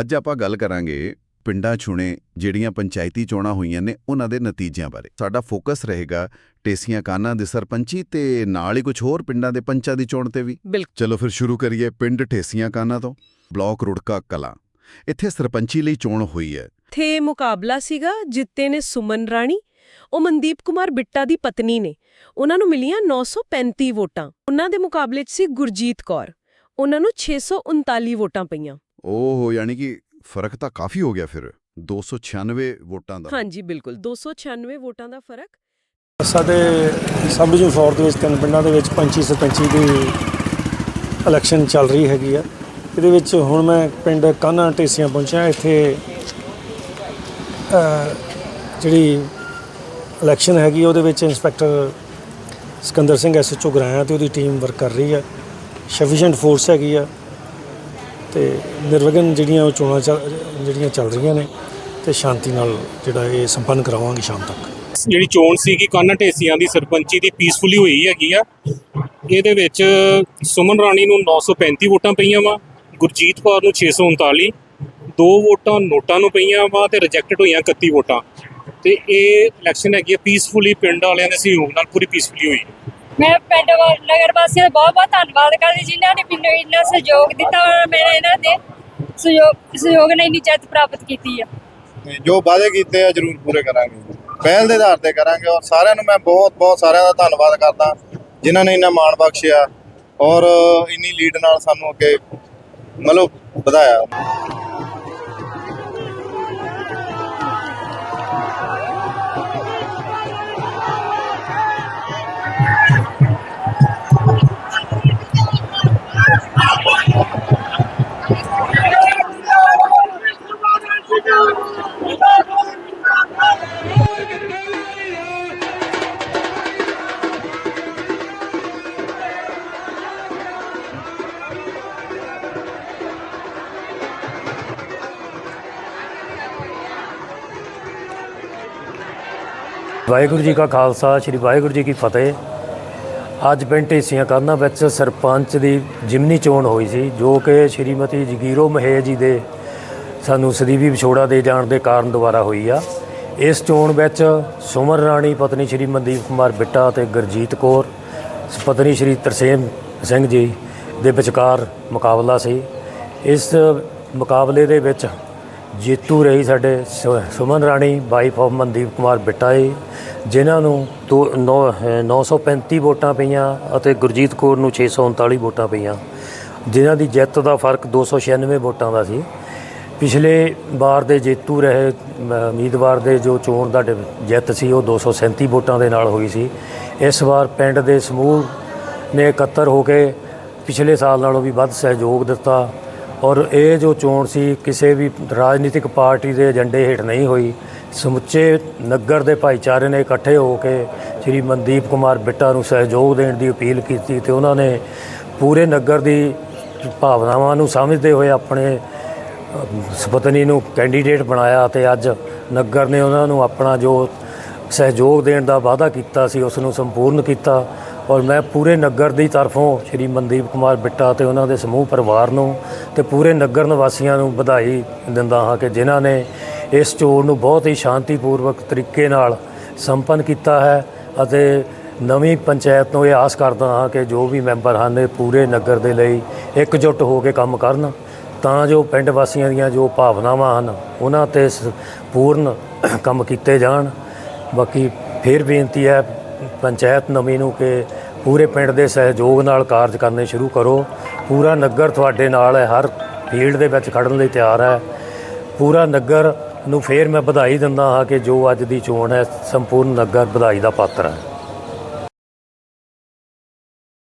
ਅੱਜ ਆਪਾਂ ਗੱਲ ਕਰਾਂਗੇ ਪਿੰਡਾਂ ਚੁਣੇ ਜਿਹੜੀਆਂ ਪੰਚਾਇਤੀ ਚੋਣਾਂ ਹੋਈਆਂ ਨੇ ਉਹਨਾਂ ਦੇ ਨਤੀਜਿਆਂ ਬਾਰੇ। ਸਾਡਾ ਫੋਕਸ ਰਹੇਗਾ ਟੇਸੀਆਂ ਕਾਨਾਂ ਦੇ ਸਰਪੰਚੀ ਤੇ ਨਾਲ ਹੀ ਕੁਝ ਹੋਰ ਪਿੰਡਾਂ ਦੇ ਪੰਚਾਂ ਦੀ ਚੋਣ ਤੇ ਵੀ। ਚਲੋ ਫਿਰ ਸ਼ੁਰੂ ਕਰੀਏ ਪਿੰਡ ਟੇਸੀਆਂ ਕਾਨਾਂ ਤੋਂ। ਬਲਾਕ ਰੁੜਕਾ ਕਲਾਂ। ਇੱਥੇ ਸਰਪੰਚੀ ਲਈ ਚੋਣ ਹੋਈ ਹੈ। ਥੇ ਮੁਕਾਬਲਾ ਸੀਗਾ ਜਿੱਤੇ ਨੇ ਸੁਮਨ ਰਾਣੀ ਉਹ ਮਨਦੀਪ ਕੁਮਾਰ ਬਿੱਟਾ ਦੀ ਪਤਨੀ ਨੇ। ਉਹਨਾਂ ਨੂੰ ਮਿਲੀਆਂ 935 ਵੋਟਾਂ। ਉਹਨਾਂ ਦੇ ਮੁਕਾਬਲੇ 'ਚ ਸੀ ਗੁਰਜੀਤ ਕੌਰ। ਉਹਨਾਂ ਨੂੰ 639 ਵੋਟਾਂ ਪਈਆਂ। ਓਹ ਯਾਨੀ ਕਿ ਫ਼ਰਕ ਤਾਂ ਕਾਫੀ ਹੋ ਗਿਆ ਫਿਰ 296 ਵੋਟਾਂ ਦਾ। ਹਾਂਜੀ ਬਿਲਕੁਲ 296 ਵੋਟਾਂ ਦਾ ਫ਼ਰਕ। ਸਾਡੇ ਸਬ ਡਿਵੀਜ਼ਨ ਫੋਰ ਦੇ ਵਿੱਚ ਤਿੰਨ ਪਿੰਡਾਂ ਦੇ ਵਿੱਚ ਪੰਚੀ ਸਰਪੰਚੀ ਦੀ ਇਲੈਕਸ਼ਨ ਚੱਲ ਰਹੀ ਹੈਗੀ ਆ। ਇਹਦੇ ਵਿੱਚ ਹੁਣ ਮੈਂ ਪਿੰਡ ਕਾਨਾ ਢੇਸੀਆਂ ਪਹੁੰਚਿਆ ਇੱਥੇ ਜਿਹੜੀ ਇਲੈਕਸ਼ਨ ਹੈਗੀ ਉਹਦੇ ਵਿੱਚ ਇੰਸਪੈਕਟਰ ਸਿਕੰਦਰ ਸਿੰਘ ਐਸਐਚਓ ਗਰਾਇਆ ਤੇ ਉਹਦੀ ਟੀਮ ਵਰਕ ਕਰ ਰਹੀ ਹੈ ਸਫੀਸ਼ੀਐਂਟ ਫੋਰਸ ਹੈਗੀ ਆ। ਤੇ ਨਿਰਵਿਘਨ ਜਿਹੜੀਆਂ ਉਹ ਚੋਣਾਂ ਚੱਲ- ਜਿਹੜੀਆਂ ਚੱਲ ਰਹੀਆਂ ਨੇ ਤੇ ਸ਼ਾਂਤੀ ਨਾਲ ਜਿਹੜਾ ਇਹ ਸੰਪੰਨ ਕਰਾਵਾਂਗੇ ਸ਼ਾਮ ਤੱਕ। ਜਿਹੜੀ ਚੋਣ ਸੀਗੀ, ਕਾਨਾ ਢੇਸੀਆਂ ਦੀ ਸਰਪੰਚੀ ਦੀ ਪੀਸਫੁਲੀ ਹੋਈ ਹੈਗੀ ਆ। ਇਹਦੇ ਵਿੱਚ ਸੁਮਨ ਰਾਣੀ ਨੂੰ 935 ਵੋਟਾਂ ਪਈਆਂ ਵਾ, ਗੁਰਜੀਤ ਕੌਰ ਨੂੰ 639 ਦੋ ਵੋਟਾਂ ਨੋਟਾਂ ਨੂੰ ਪਈਆਂ ਵਾ ਤੇ ਰਿਜੈਕਟਡ ਹੋਈਆਂ 31 ਵੋਟਾਂ। ਤੇ ਇਹ ਇਲੈਕਸ਼ਨ ਹੈਗੀ ਆ ਪੀਸਫੁਲੀ ਪਿੰਡ ਵਾਲਿਆਂ ਦੇ ਸਹਿਯੋਗ ਨਾਲ ਪੂਰੀ ਪੀਸਫੁਲੀ ਹੋਈ। ਮੈਂ ਪਿੰਡ ਵਾ- ਨਗਰ ਵਾਸੀਆਂ ਦਾ ਬਹੁਤ ਬਹੁਤ ਧੰਨਵਾਦ ਕਰਦੀ, ਜਿਨ੍ਹਾਂ ਨੇ ਮੈਨੂੰ ਇੰਨਾ ਸਹਿਯੋਗ ਦਿੱਤਾ ਮੈਂ ਇਹਨਾਂ ਦੇ ਸਹਿਯੋਗ ਸਹਿਯੋਗ ਨਾਲ ਇੰਨੀ ਜਿੱਤ ਪ੍ਰਾਪਤ ਕੀਤੀ ਆ। ਤੇ ਜੋ ਵਾਅਦੇ ਕੀਤੇ ਆ, ਜ਼ਰੂਰ ਪੂਰੇ ਕਰਾਂਗੇ। ਪਹਿਲ ਦੇ ਆਧਾਰ ਤੇ ਕਰਾਂਗੇ ਔਰ ਸਾਰਿਆਂ ਨੂੰ ਮੈਂ ਬਹੁਤ ਬਹੁਤ ਸਾਰਿਆਂ ਦਾ ਧੰਨਵਾਦ ਕਰਦਾ, ਜਿਨ੍ਹਾਂ ਨੇ ਇੰਨਾ ਮਾਣ ਬਖਸ਼ਿਆ ਔਰ ਇੰਨੀ ਲੀਡ ਨਾਲ ਸਾਨੂੰ ਅੱਗੇ ਮਤਲਬ ਵਧਾਇਆ। ਵਾਹਿਗੁਰੂ ਜੀ ਕਾ ਖਾਲਸਾ, ਸ੍ਰੀ ਵਾਹਿਗੁਰੂ ਜੀ ਕੀ ਫਤਿਹ। ਅੱਜ ਪਿੰਡ ਢੇਸੀਆਂ ਕਾਨਾ ਵਿੱਚ ਸਰਪੰਚ ਦੀ ਜਿਮਨੀ ਚੋਣ ਹੋਈ ਸੀ, ਜੋ ਕਿ ਸ਼੍ਰੀਮਤੀ ਜਗੀਰੋ ਮਹੇ ਜੀ ਦੇ ਸਾਨੂੰ ਸਦੀਵੀ ਵਿਛੋੜਾ ਦੇ ਜਾਣ ਦੇ ਕਾਰਨ ਦੁਬਾਰਾ ਹੋਈ ਆ। ਇਸ ਚੋਣ ਵਿੱਚ ਸੁਮਨ ਰਾਣੀ, ਪਤਨੀ ਸ਼੍ਰੀ ਮਨਦੀਪ ਕੁਮਾਰ ਬਿੱਟਾ ਅਤੇ ਗੁਰਜੀਤ ਕੌਰ, ਪਤਨੀ ਸ਼੍ਰੀ ਤਰਸੇਮ ਸਿੰਘ ਜੀ ਦੇ ਵਿਚਕਾਰ ਮੁਕਾਬਲਾ ਸੀ। ਇਸ ਮੁਕਾਬਲੇ ਦੇ ਵਿੱਚ ਜੇਤੂ ਰਹੀ ਸਾਡੇ ਸੁ- ਸੁਮਨ ਰਾਣੀ ਵਾਈਫ ਆਫ ਮਨਦੀਪ ਕੁਮਾਰ ਬਿੱਟਾ ਜੀ ਜਿਨ੍ਹਾਂ ਨੂੰ ਦੋ- ਨੌ- ਅਹ 935 ਵੋਟਾਂ ਪਈਆਂ ਅਤੇ ਗੁਰਜੀਤ ਕੌਰ ਨੂੰ 639 ਵੋਟਾਂ ਪਈਆਂ ਜਿਨ੍ਹਾਂ ਦੀ ਜਿੱਤ ਦਾ ਫ਼ਰਕ 296 ਵੋਟਾਂ ਦਾ ਸੀ। ਪਿਛਲੇ ਵਾਰ ਦੇ ਜੇਤੂ ਰਹੇ ਅਮ, ਉਮੀਦਵਾਰ ਦੇ ਜੋ ਚੋਣ ਦਾ ਡਿਵ- ਜਿੱਤ ਸੀ ਉਹ 237 ਵੋਟਾਂ ਦੇ ਨਾਲ ਹੋਈ ਸੀ। ਇਸ ਵਾਰ ਪਿੰਡ ਦੇ ਸਮੂਹ ਨੇ ਇਕੱਤਰ ਹੋ ਕੇ ਪਿਛਲੇ ਸਾਲ ਨਾਲੋਂ ਵੀ ਵੱਧ ਸਹਿਯੋਗ ਦਿੱਤਾ। ਔਰ ਇਹ ਜੋ ਚੋਣ ਸੀ, ਕਿਸੇ ਵੀ ਰਾਜਨੀਤਿਕ ਪਾਰਟੀ ਦੇ ਏਜੰਡੇ ਹੇਠ ਨਹੀਂ ਹੋਈ। ਸਮੁੱਚੇ ਨਗਰ ਦੇ ਭਾਈਚਾਰੇ ਨੇ ਇਕੱਠੇ ਹੋ ਕੇ ਸ਼੍ਰੀ ਮਨਦੀਪ ਕੁਮਾਰ ਬਿੱਟਾ ਨੂੰ ਸਹਿਯੋਗ ਦੇਣ ਦੀ ਅਪੀਲ ਕੀਤੀ ਤੇ ਉਹਨਾਂ ਨੇ ਪੂਰੇ ਨਗਰ ਦੀ ਭਾਵਨਾਵਾਂ ਨੂੰ ਸਮਝਦੇ ਹੋਏ ਆਪਣੇ ਸੁਪਤਨੀ ਨੂੰ ਕੈਂਡੀਡੇਟ ਬਣਾਇਆ ਤੇ ਅੱਜ ਨਗਰ ਨੇ ਉਹਨਾਂ ਨੂੰ ਆਪਣਾ ਜੋ ਸਹਿਯੋਗ ਦੇਣ ਦਾ ਵਾਅਦਾ ਕੀਤਾ ਸੀ, ਉਸ ਨੂੰ ਸੰਪੂਰਨ ਕੀਤਾ। ਔਰ ਮੈਂ ਪੂਰੇ ਨਗਰ ਦੀ ਤਰਫੋਂ ਸ਼੍ਰੀ ਮਨਦੀਪ ਕੁਮਾਰ ਬਿੱਟਾ ਤੇ ਉਹਨਾਂ ਦੇ ਸਮੂਹ ਪਰਿਵਾਰ ਨੂੰ ਤੇ ਪੂਰੇ ਨਗਰ ਨਿਵਾਸੀਆਂ ਨੂੰ ਵਧਾਈ ਦਿੰਦਾ ਹਾਂ ਕਿ ਜਿਨ੍ਹਾਂ ਨੇ ਇਸ ਚੋਣ ਨੂੰ ਬਹੁਤ ਹੀ ਸ਼ਾਂਤੀਪੂਰਵਕ ਤਰੀਕੇ ਨਾਲ ਸੰਪੰਨ ਕੀਤਾ ਹੈ ਅਤੇ ਨਵੀਂ ਪੰਚਾਇਤ ਨੂੰ ਇਹ ਆਸ ਕਰਦਾ ਹਾਂ ਕਿ ਜੋ ਵੀ ਮੈਂਬਰ ਹਨ ਇਹ ਪੂਰੇ ਨਗਰ ਦੇ ਲਈ ਇਕਜੁੱਟ ਹੋ ਕੇ ਕੰਮ ਕਰਨ, ਤਾਂ ਜੋ ਪਿੰਡ ਵਾਸੀਆਂ ਦੀਆਂ ਜੋ ਭਾਵਨਾਵਾਂ ਹਨ, ਉਹਨਾਂ ਤੇ ਸ- ਪੂਰਨ ਕੰਮ ਕੀਤੇ ਜਾਣ। ਬਾਕੀ ਫਿਰ ਬੇਨਤੀ ਹੈ ਪੰਚਾਇਤ ਨਵੀਂ ਨੂੰ ਕਿ ਪੂਰੇ ਪਿੰਡ ਦੇ ਸਹਿਯੋਗ ਨਾਲ ਕਾਰਜ ਕਰਨੇ ਸ਼ੁਰੂ ਕਰੋ। ਪੂਰਾ ਨਗਰ ਤੁਹਾਡੇ ਨਾਲ ਹੈ, ਹਰ ਫੀਲਡ ਦੇ ਵਿੱਚ ਖੜਨ ਲਈ ਤਿਆਰ ਹੈ। ਪੂਰਾ ਨਗਰ ਨੂੰ ਫੇਰ ਮੈਂ ਵਧਾਈ ਦਿੰਦਾ ਹਾਂ ਕਿ ਜੋ ਅੱਜ ਦੀ ਚੋਣ ਹੈ, ਸੰਪੂਰਨ ਨਗਰ ਵਧਾਈ ਦਾ ਪਾਤਰ ਹੈ।